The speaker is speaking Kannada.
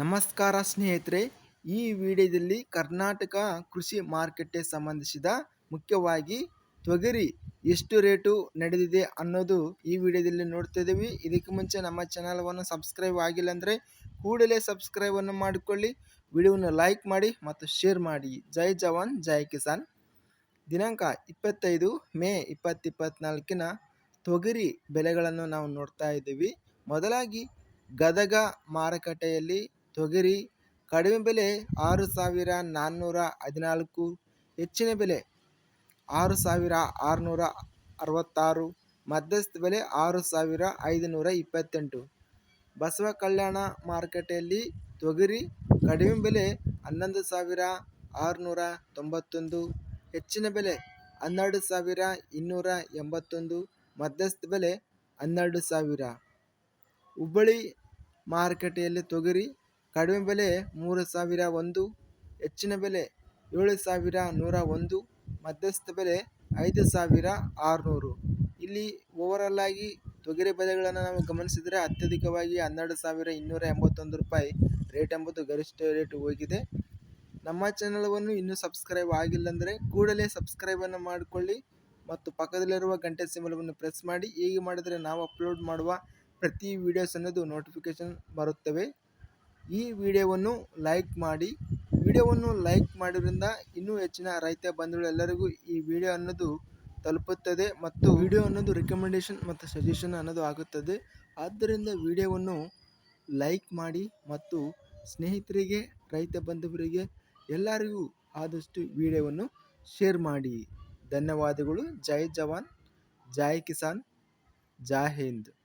ನಮಸ್ಕಾರ ಸ್ನೇಹಿತರೆ, ಈ ವಿಡಿಯೋದಲ್ಲಿ ಕರ್ನಾಟಕ ಕೃಷಿ ಮಾರುಕಟ್ಟೆ ಸಂಬಂಧಿಸಿದ ಮುಖ್ಯವಾಗಿ ತೊಗರಿ ಎಷ್ಟು ರೇಟು ನಡೆದಿದೆ ಅನ್ನೋದು ಈ ವಿಡಿಯೋದಲ್ಲಿ ನೋಡ್ತಾ ಇದ್ದೀವಿ. ಇದಕ್ಕೆ ಮುಂಚೆ ನಮ್ಮ ಚಾನಲ್ವನ್ನು ಸಬ್ಸ್ಕ್ರೈಬ್ ಆಗಿಲ್ಲ ಅಂದರೆ ಕೂಡಲೇ ಸಬ್ಸ್ಕ್ರೈಬನ್ನು ಮಾಡಿಕೊಳ್ಳಿ. ವಿಡಿಯೋವನ್ನು ಲೈಕ್ ಮಾಡಿ ಮತ್ತು ಶೇರ್ ಮಾಡಿ. ಜೈ ಜವಾನ್, ಜೈ ಕಿಸಾನ್. ದಿನಾಂಕ ಇಪ್ಪತ್ತೈದು ಮೇ ಇಪ್ಪತ್ತಿಪ್ಪತ್ನಾಲ್ಕಿನ ತೊಗರಿ ಬೆಲೆಗಳನ್ನು ನಾವು ನೋಡ್ತಾ ಇದ್ದೀವಿ. ಮೊದಲಾಗಿ ಗದಗ ಮಾರುಕಟ್ಟೆಯಲ್ಲಿ ತೊಗರಿ, ಕಡಿಮೆ ಬೆಲೆ ಆರು ಸಾವಿರ ನಾನ್ನೂರ ಹದಿನಾಲ್ಕು, ಹೆಚ್ಚಿನ ಬೆಲೆ ಆರು ಸಾವಿರ ಆರುನೂರ ಅರವತ್ತಾರು, ಮಧ್ಯಸ್ಥ ಬೆಲೆ ಆರು ಸಾವಿರ ಐದುನೂರ ಇಪ್ಪತ್ತೆಂಟು. ಬಸವ ಕಲ್ಯಾಣ ಮಾರುಕಟ್ಟೆಯಲ್ಲಿ ತೊಗರಿ ಕಡಿಮೆ ಬೆಲೆ ಹನ್ನೊಂದು ಸಾವಿರ ಆರುನೂರ ತೊಂಬತ್ತೊಂದು, ಹೆಚ್ಚಿನ ಬೆಲೆ ಹನ್ನೆರಡು ಸಾವಿರ ಇನ್ನೂರ ಎಂಬತ್ತೊಂದು, ಮಧ್ಯಸ್ಥ ಬೆಲೆ ಹನ್ನೆರಡು ಸಾವಿರ. ಹುಬ್ಬಳ್ಳಿ ಮಾರುಕಟ್ಟೆಯಲ್ಲಿ ತೊಗರಿ ಕಡಿಮೆ ಬೆಲೆ ಮೂರು ಸಾವಿರ ಒಂದು, ಹೆಚ್ಚಿನ ಬೆಲೆ ಏಳು ಸಾವಿರ ನೂರ ಒಂದು, ಮಧ್ಯಸ್ಥ ಬೆಲೆ ಐದು ಸಾವಿರ ಆರುನೂರು. ಇಲ್ಲಿ ಓವರಲ್ ಆಗಿ ತೊಗರಿ ಬೆಲೆಗಳನ್ನು ನಾವು ಗಮನಿಸಿದರೆ ಅತ್ಯಧಿಕವಾಗಿ ಹನ್ನೆರಡು ಸಾವಿರ ಇನ್ನೂರ ಎಂಬತ್ತೊಂದು ರೂಪಾಯಿ ರೇಟ್ ಎಂಬುದು ಗರಿಷ್ಠ ರೇಟ್ ಹೋಗಿದೆ. ನಮ್ಮ ಚಾನಲವನ್ನು ಇನ್ನೂ ಸಬ್ಸ್ಕ್ರೈಬ್ ಆಗಿಲ್ಲ ಅಂದರೆ ಕೂಡಲೇ ಸಬ್ಸ್ಕ್ರೈಬನ್ನು ಮಾಡಿಕೊಳ್ಳಿ ಮತ್ತು ಪಕ್ಕದಲ್ಲಿರುವ ಗಂಟೆ ಸಿಂಬಲವನ್ನು ಪ್ರೆಸ್ ಮಾಡಿ. ಹೀಗೆ ಮಾಡಿದರೆ ನಾವು ಅಪ್ಲೋಡ್ ಮಾಡುವ ಪ್ರತಿ ವಿಡಿಯೋಸ್ ಅನ್ನೋದು ನೋಟಿಫಿಕೇಷನ್ ಬರುತ್ತವೆ. ಈ ವಿಡಿಯೋವನ್ನು ಲೈಕ್ ಮಾಡಿ. ವಿಡಿಯೋವನ್ನು ಲೈಕ್ ಮಾಡೋದ್ರಿಂದ ಇನ್ನೂ ಹೆಚ್ಚಿನ ರೈತ ಬಂಧುಗಳು ಎಲ್ಲರಿಗೂ ಈ ವಿಡಿಯೋ ಅನ್ನೋದು ತಲುಪುತ್ತದೆ ಮತ್ತು ವಿಡಿಯೋ ಅನ್ನೋದು ರಿಕಮೆಂಡೇಷನ್ ಮತ್ತು ಸಜೆಷನ್ ಅನ್ನೋದು ಆಗುತ್ತದೆ. ಆದ್ದರಿಂದ ವಿಡಿಯೋವನ್ನು ಲೈಕ್ ಮಾಡಿ ಮತ್ತು ಸ್ನೇಹಿತರಿಗೆ, ರೈತ ಬಂಧುವರಿಗೆ ಎಲ್ಲರಿಗೂ ಆದಷ್ಟು ವಿಡಿಯೋವನ್ನು ಶೇರ್ ಮಾಡಿ. ಧನ್ಯವಾದಗಳು. ಜೈ ಜವಾನ್. ಜೈ ಕಿಸಾನ್. ಜೈ ಹಿಂದ್.